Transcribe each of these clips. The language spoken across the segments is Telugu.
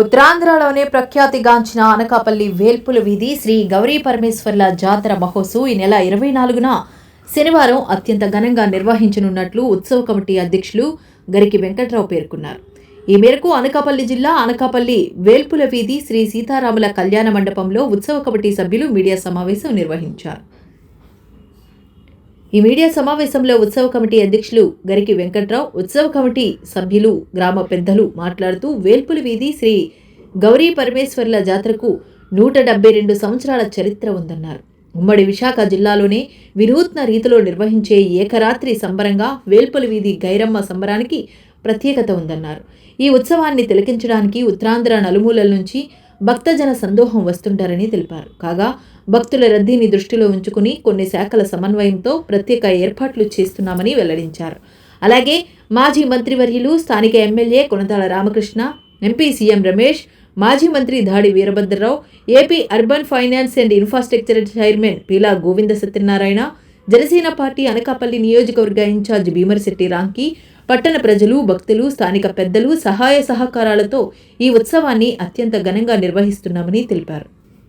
ఉత్తరాంధ్రలోనే ప్రఖ్యాతిగాంచిన అనకాపల్లి వేల్పుల వీధి శ్రీ గౌరీ పరమేశ్వర్ల జాతర మహోత్సవ్ ఈ నెల ఇరవై నాలుగున శనివారం అత్యంత ఘనంగా నిర్వహించనున్నట్లు ఉత్సవ కమిటీ అధ్యక్షులు గరికి వెంకట్రావు పేర్కొన్నారు. ఈ మేరకు అనకాపల్లి జిల్లా అనకాపల్లి వేల్పుల వీధి శ్రీ సీతారాముల కళ్యాణ మండపంలో ఉత్సవ కమిటీ సభ్యులు మీడియా సమావేశం నిర్వహించారు. ఈ మీడియా సమావేశంలో ఉత్సవ కమిటీ అధ్యక్షులు గరికి వెంకట్రావు ఉత్సవ కమిటీ సభ్యులు గ్రామ పెద్దలు మాట్లాడుతూ వేల్పుల వీధి శ్రీ గౌరీ పరమేశ్వర్ల జాతరకు నూట డెబ్బై రెండు సంవత్సరాల చరిత్ర ఉందన్నారు. ఉమ్మడి విశాఖ జిల్లాలోనే వినూత్న రీతిలో నిర్వహించే ఏకరాత్రి సంబరంగా వేల్పుల వీధి గైరమ్మ సంబరానికి ప్రత్యేకత ఉందన్నారు. ఈ ఉత్సవాన్ని తిలకించడానికి ఉత్తరాంధ్ర నలుమూలల నుంచి భక్తజన సందోహం వస్తుంటారని తెలిపారు. కాగా భక్తుల రద్దీని దృష్టిలో ఉంచుకుని కొన్ని శాఖల సమన్వయంతో ప్రత్యేక ఏర్పాట్లు చేస్తున్నామని వెల్లడించారు. అలాగే మాజీ మంత్రివర్యులు స్థానిక MLA Konathala Ramakrishna MP CM Ramesh మాజీ మంత్రి Dadi Veerabhadrarao AP urban finance and infrastructure chairman Peela Govinda Satyanarayana Janasena party Anakapalli నియోజకవర్గ ఇన్ఛార్జ్ భీమరశెట్టి రాంకి పట్టణ ప్రజలు భక్తులు స్థానిక పెద్దలు సహాయ సహకారాలతో ఈ ఉత్సవాన్ని అత్యంత ఘనంగా నిర్వహిస్తున్నామని తెలిపారు.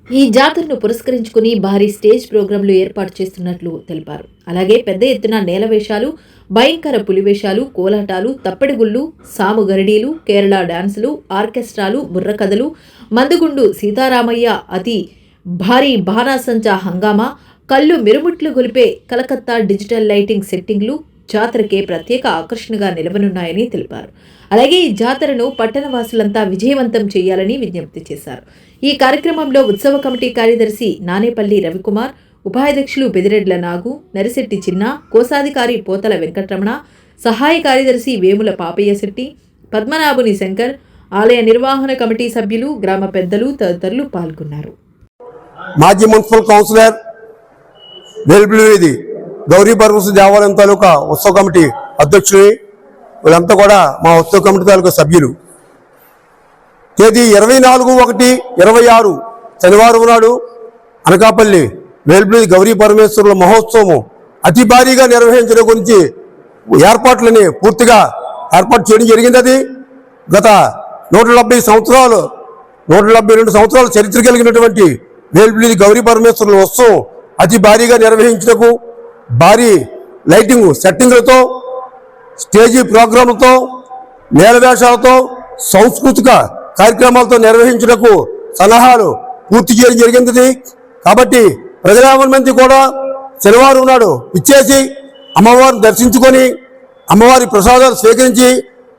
ఈ జాతరను పురస్కరించుకుని భారీ స్టేజ్ ప్రోగ్రాంలు ఏర్పాటు చేస్తున్నట్లు తెలిపారు. అలాగే పెద్ద ఎత్తున నేలవేషాలు భయంకర పులివేషాలు కోలాటాలు తప్పెడుగుళ్ళు సాము గరడీలు కేరళ డాన్సులు ఆర్కెస్ట్రాలు బుర్రకథలు మందుగుండు సీతారామయ్య అతి భారీ బాణాసంచా హంగామా కళ్ళు మిరుముట్లు గొలిపే కలకత్తా డిజిటల్ లైటింగ్ సెట్టింగ్లు జాతరకే ప్రత్యేక ఆకర్షణగా నిలవనున్నాయని తెలిపారు. అలాగే ఈ జాతరను పట్టణవాసులంతా విజయవంతం చేయాలని విజ్ఞప్తి చేశారు. ఈ కార్యక్రమంలో ఉత్సవ కమిటీ కార్యదర్శి నానేపల్లి రవికుమార్ ఉపాధ్యక్షులు బెదిరెడ్ల నాగు నరిశెట్టి చిన్న కోశాధికారి పోతల వెంకటరమణ సహాయ కార్యదర్శి వేముల పాపయ్య శెట్టి పద్మనాభుని శంకర్ ఆలయ నిర్వహణ కమిటీ సభ్యులు గ్రామ పెద్దలు తదితరులు పాల్గొన్నారు. మాజీ మున్సిపల్ కౌన్సిలర్ వేల్బిలిది గౌరీ పర్వస్ దేవాలయం తాలూకా ఉత్సవ కమిటీ అధ్యక్షుడి వీళ్ళంతా కూడా మా ఉత్సవ కమిటీ తాలూకా సభ్యులు. తేదీ ఇరవై నాలుగు ఒకటి ఇరవై ఆరు శనివారం నాడు అనకాపల్లి వేల్బిలి గౌరీ పరమేశ్వరుల మహోత్సవం అతి భారీగా నిర్వహించడం గురించి ఏర్పాట్లని పూర్తిగా ఏర్పాటు చేయడం జరిగింది అది. గత నూట డెబ్బై సంవత్సరాలు నూట డెబ్బై రెండు సంవత్సరాల చరిత్ర కలిగినటువంటి వేల్పిల్లి గౌరీ పరమేశ్వరుల ఉత్సవం అతి భారీగా నిర్వహించుటకు భారీ లైటింగ్ సెట్టింగ్లతో స్టేజీ ప్రోగ్రాంలతో నేలవేషాలతో సాంస్కృతిక కార్యక్రమాలతో నిర్వహించుటకు సలహాలు పూర్తి చేయడం జరిగింది. కాబట్టి ప్రజలాభం కూడా శనివారం నాడు ఇచ్చేసి అమ్మవారిని దర్శించుకొని అమ్మవారి ప్రసాదాలు స్వీకరించి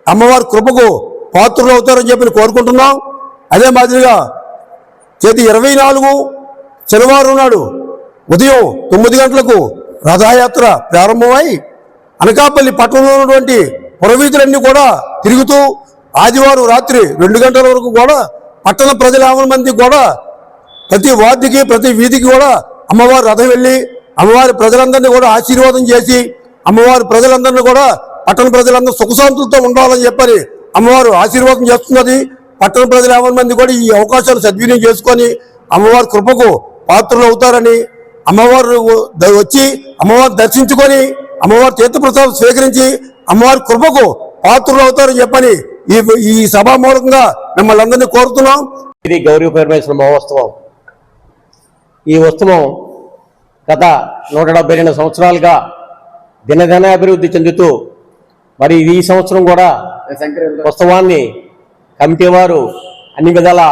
అమ్మవారి కృపకు పాత్రలు అవుతారని చెప్పి కోరుకుంటున్నాం. అదే మాదిరిగా చేతి ఇరవై నాలుగు శనివారం నాడు ఉదయం తొమ్మిది గంటలకు రథయాత్ర ప్రారంభమై అనకాపల్లి పట్టణంలో ఉన్నటువంటి పురవీధులన్నీ కూడా తిరుగుతూ ఆదివారం రాత్రి రెండు గంటల వరకు కూడా పట్టణ ప్రజల యాభై మంది కూడా ప్రతి వార్డుకి ప్రతి వీధికి కూడా అమ్మవారి రథం వెళ్ళి అమ్మవారి ప్రజలందరినీ కూడా ఆశీర్వాదం చేసి అమ్మవారి ప్రజలందరినీ కూడా పట్టణ ప్రజలందరూ సుఖశాంతులతో ఉండాలని చెప్పని అమ్మవారు ఆశీర్వాదం చేస్తున్నది. పట్టణ ప్రజల మంది కూడా ఈ అవకాశాలు సద్వినియోగం చేసుకొని అమ్మవారి కృపకు పాత్రలు అవుతారని అమ్మవారు వచ్చి అమ్మవారు దర్శించుకొని అమ్మవారి తీర్థప్రసాదం స్వీకరించి అమ్మవారి కృపకు పాత్రలు అవుతారని చెప్పని ఈ ఈ సభా మూలకంగా మిమ్మల్ని అందరినీ కోరుతున్నాం. ఇది గౌరీ పరమేశ్వర మహోత్సవం. ఈ ఉత్సవం గత నూట డెబ్బై రెండు సంవత్సరాలుగా దినదిన అభివృద్ధి చెందుతూ మరి ఈ సంవత్సరం కూడా ఉత్సవాన్ని కమిటీ వారు అన్ని విధాల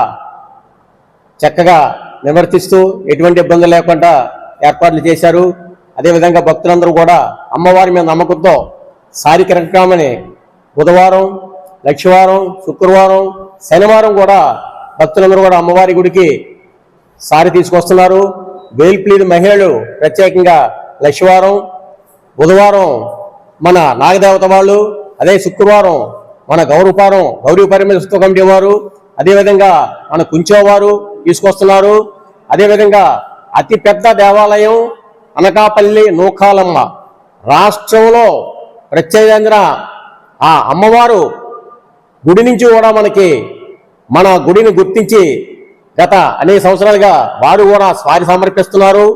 చక్కగా నివర్తిస్తూ ఎటువంటి ఇబ్బంది లేకుండా ఏర్పాట్లు చేశారు. అదేవిధంగా భక్తులందరూ కూడా అమ్మవారి మీద నమ్మకంతో సారి కార్యక్రమాన్ని బుధవారం లక్షవారం శుక్రవారం శనివారం కూడా భక్తులందరూ కూడా అమ్మవారి గుడికి సారి తీసుకొస్తున్నారు. వేల్ప్లీది మహిళలు ప్రత్యేకంగా లక్షవారం బుధవారం మన నాగదేవత వాళ్ళు అదే శుక్రవారం మన గౌరవపారం గౌరీ పరమేశ్వర కమిటీ వారు అదేవిధంగా మన కుంచోవారు తీసుకొస్తున్నారు. అదేవిధంగా అతిపెద్ద దేవాలయం అనకాపల్లి నూకాలమ్మ. రాష్ట్రంలో ప్రత్యేకంగా ఆ అమ్మవారు గుడి నుంచి కూడా మనకి మన గుడిని గుర్తించి గత అనేక సంవత్సరాలుగా వారు కూడా స్వారి సమర్పిస్తున్నారు.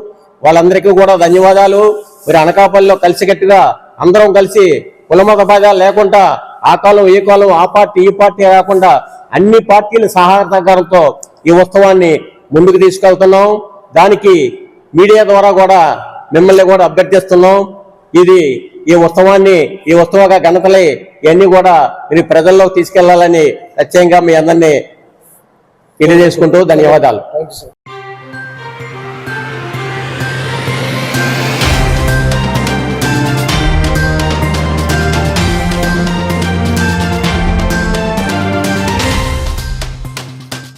వాళ్ళందరికీ కూడా ధన్యవాదాలు. మీరు అనకాపల్లిలో కలిసికట్టుగా అందరం కలిసి కులమత భేదాలు లేకుండా ఆ కాలం ఏ కాలం ఆ పార్టీ ఈ పార్టీ కాకుండా అన్ని పార్టీల సహకారంతో ఈ ఉత్సవాన్ని ముందుకు తీసుకెళ్తున్నాం. దానికి మీడియా ద్వారా కూడా మిమ్మల్ని కూడా అభ్యర్థిస్తున్నాం. ఇది ఈ ఉత్సవాన్ని ఈ ఉత్సవ ఘనతలే ఇవన్నీ కూడా మీరు ప్రజల్లోకి తీసుకెళ్ళాలని ప్రత్యేకంగా మీ అందరినీ తెలియజేసుకుంటూ ధన్యవాదాలు.